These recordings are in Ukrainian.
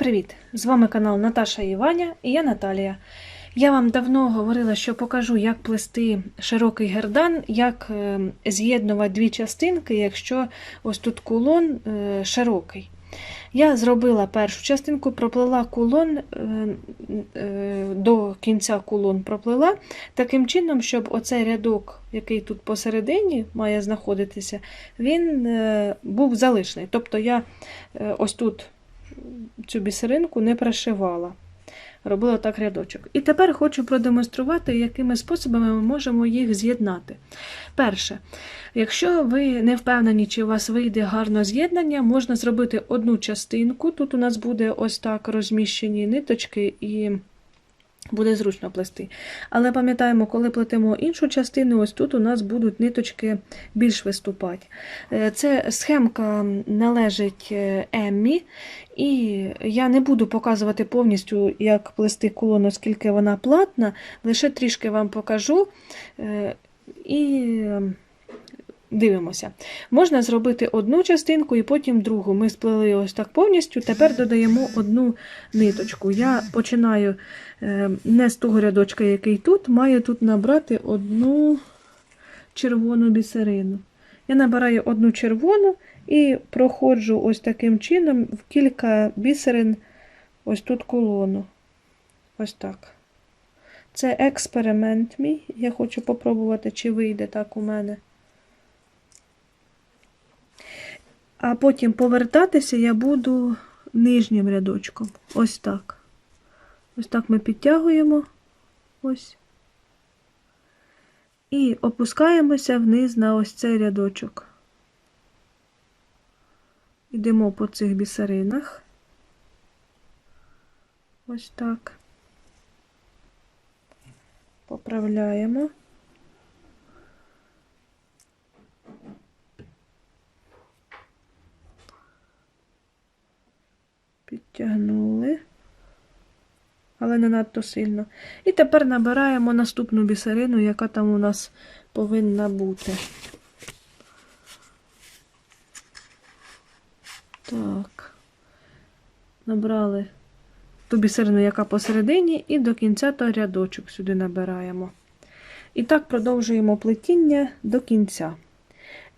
привіт! З вами канал Наташа і Ваня і я Наталія. Я вам давно говорила, що покажу, як плести широкий гердан, як е, з'єднувати дві частинки, якщо ось тут кулон е, широкий. Я зробила першу частинку, проплела кулон е, до кінця кулон проплела, таким чином, щоб оцей рядок, який тут посередині має знаходитися, він був залишний. Тобто я ось тут цю бісеринку не пришивала. Робила так рядочок. І тепер хочу продемонструвати, якими способами ми можемо їх з'єднати. Перше, якщо ви не впевнені, чи у вас вийде гарно з'єднання, можна зробити одну частинку. Тут у нас буде ось так розміщені ниточки і. Буде зручно плести. Але пам'ятаємо, коли плетемо іншу частину, ось тут у нас будуть ниточки більш виступати. Е, Це схемка належить е, Еммі, і я не буду показувати повністю, як плести кулон, оскільки вона платна, лише трішки вам покажу. Е, І дивимося. Можна зробити одну частинку і потім другу. Ми сплели ось так повністю. Тепер додаємо одну ниточку. Я починаю е, не з того рядочка, який тут, маю тут набрати одну червону бісерину. Я набираю одну червону і проходжу ось таким чином в кілька бісерин ось тут колону. Ось так. Це експеримент мій. Я хочу попробувати, чи вийде так у мене. А потім повертатися я буду нижнім рядочком. Ось так. Ось так ми підтягуємо. Ось. І опускаємося вниз на ось цей рядочок. Йдемо по цих бісеринах. Ось так. Поправляємо. Підтягнули, але не надто сильно. І тепер набираємо наступну бісерину, яка там у нас повинна бути. Так, набрали ту бісерину, яка посередині, і до кінця то рядочок сюди набираємо. І так продовжуємо плетіння до кінця.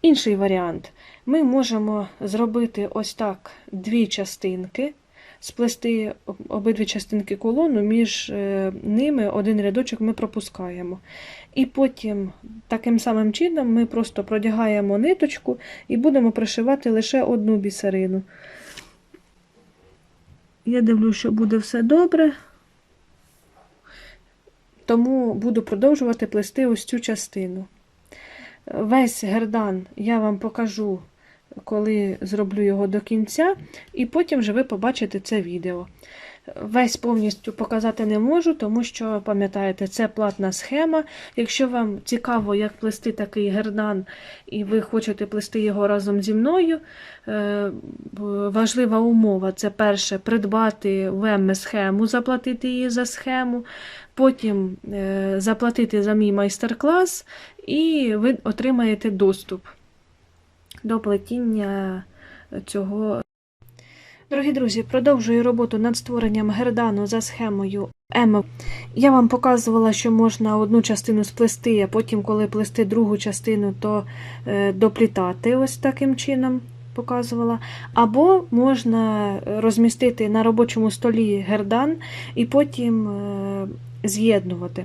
Інший варіант. Ми можемо зробити ось так дві частинки, сплести обидві частинки колону, між е, ними один рядочок ми пропускаємо. І потім таким самим чином ми просто продягаємо ниточку і будемо пришивати лише одну бісерину. Я дивлюся, що буде все добре, тому буду продовжувати плести ось цю частину. Весь гердан я вам покажу, коли зроблю його до кінця, і потім вже ви побачите це відео. Весь повністю показати не можу, тому що, пам'ятаєте, це платна схема. Якщо вам цікаво, як плести такий гердан, і ви хочете плести його разом зі мною, е, важлива умова це перше придбати в схему, заплатити її за схему, потім е, заплатити за мій майстер-клас, і ви отримаєте доступ до плетіння цього. Дорогі друзі, продовжую роботу над створенням гердану за схемою М. Я вам показувала, що можна одну частину сплести, а потім, коли плести другу частину, то е, доплітати ось таким чином показувала. Або можна розмістити на робочому столі гердан і потім е, з'єднувати.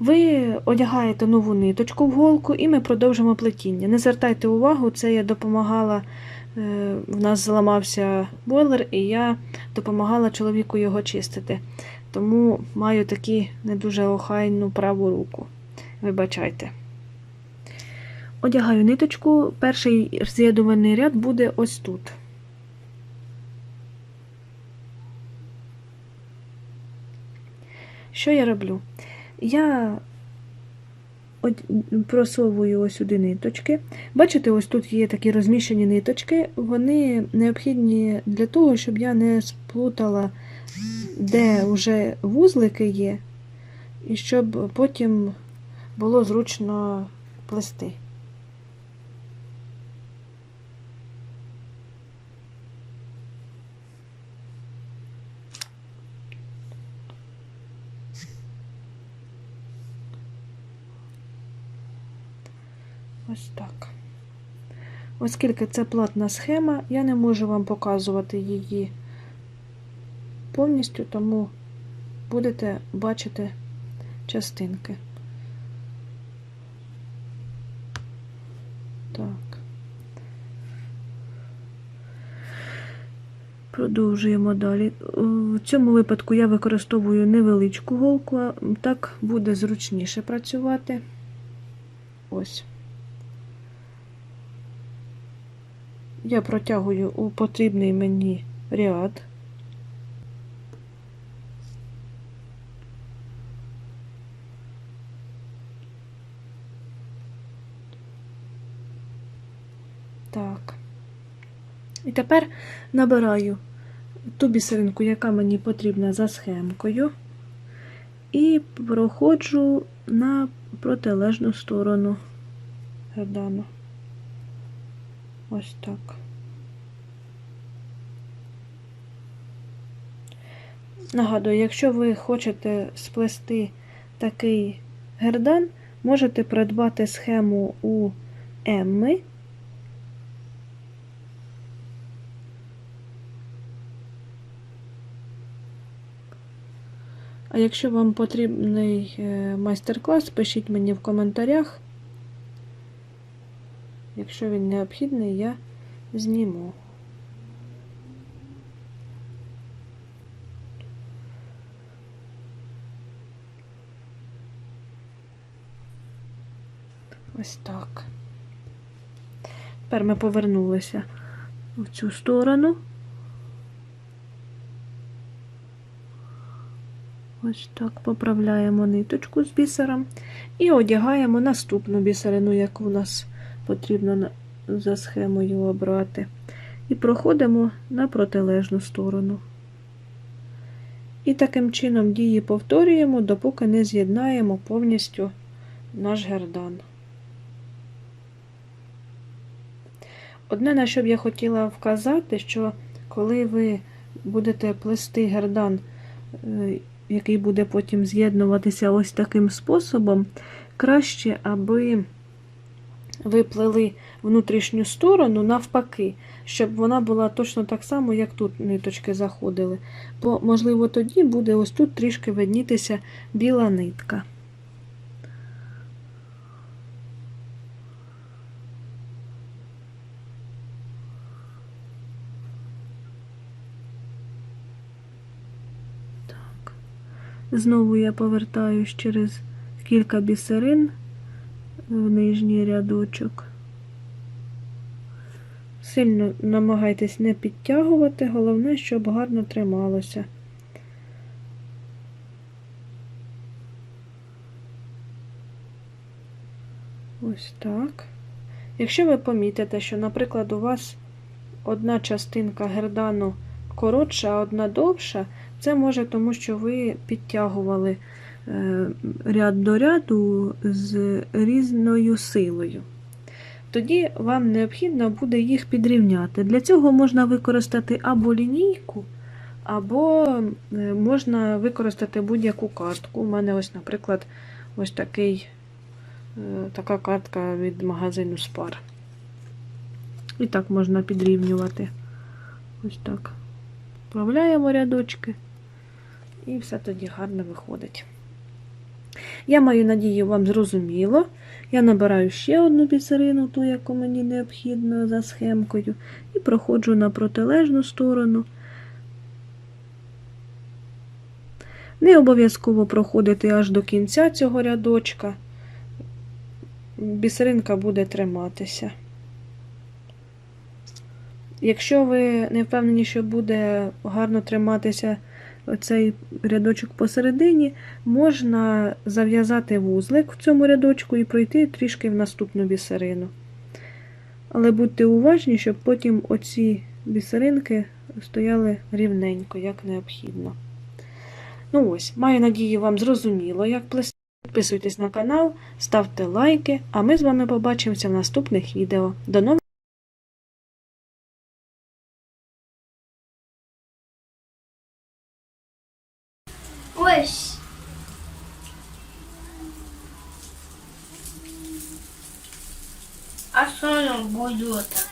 Ви одягаєте нову ниточку в голку, і ми продовжимо плетіння. Не звертайте увагу, це я допомагала. Е, В нас зламався бойлер, і я допомагала чоловіку його чистити. Тому маю таку не дуже охайну праву руку. Вибачайте. Одягаю ниточку, перший з'єднувальний ряд буде ось тут. Що я роблю? Я просовую ось сюди ниточки. Бачите, ось тут є такі розміщені ниточки, вони необхідні для того, щоб я не сплутала, де вже вузлики є, і щоб потім було зручно плести. Ось так. Оскільки це платна схема, я не можу вам показувати її повністю, тому будете бачити частинки. Так. Продовжуємо далі. В цьому випадку я використовую невеличку голку, так буде зручніше працювати. Ось. Я протягую у потрібний мені ряд. Так. І тепер набираю ту бісеринку, яка мені потрібна за схемкою, і проходжу на протилежну сторону гердану. Ось так. Нагадую, якщо ви хочете сплести такий гердан, можете придбати схему у Емми. А якщо вам потрібний е, майстер-клас, пишіть мені в коментарях. Якщо він необхідний, я зніму. Ось так. Тепер ми повернулися в цю сторону. Ось так поправляємо ниточку з бісером і одягаємо наступну бісерину, яку у нас потрібно за схемою обрати. І проходимо на протилежну сторону. І таким чином дії повторюємо, допоки не з'єднаємо повністю наш гердан. Одне, на що б я хотіла вказати, що коли ви будете плести гердан, е, який буде потім з'єднуватися ось таким способом, краще, аби ви плели внутрішню сторону навпаки, щоб вона була точно так само, як тут ниточки заходили. Бо, можливо, тоді буде ось тут трішки виднітися біла нитка. Знову я повертаюсь через кілька бісерин в нижній рядочок. Сильно намагайтесь не підтягувати, головне, щоб гарно трималося. Ось так. Якщо ви помітите, що, наприклад, у вас одна частинка гердану коротша, а одна довша, це може тому, що ви підтягували ряд до ряду з різною силою. Тоді вам необхідно буде їх підрівняти. Для цього можна використати або лінійку, або е, можна використати будь-яку картку. У мене ось, наприклад, ось такий, е, така картка від магазину Spar. І так можна підрівнювати. Ось так. Вправляємо рядочки, і все тоді гарно виходить. Я маю надію, вам зрозуміло. Я набираю ще одну бісерину, ту, яку мені необхідно за схемкою, і проходжу на протилежну сторону. Не обов'язково проходити аж до кінця цього рядочка. Бісеринка буде триматися. Якщо ви не впевнені, що буде гарно триматися оцей рядочок посередині, можна зав'язати вузлик в цьому рядочку і пройти трішки в наступну бісерину. Але будьте уважні, щоб потім оці бісеринки стояли рівненько, як необхідно. Ну ось, маю надію, вам зрозуміло, як плести. Підписуйтесь на канал, ставте лайки, а ми з вами побачимося в наступних відео. До нових Ось. А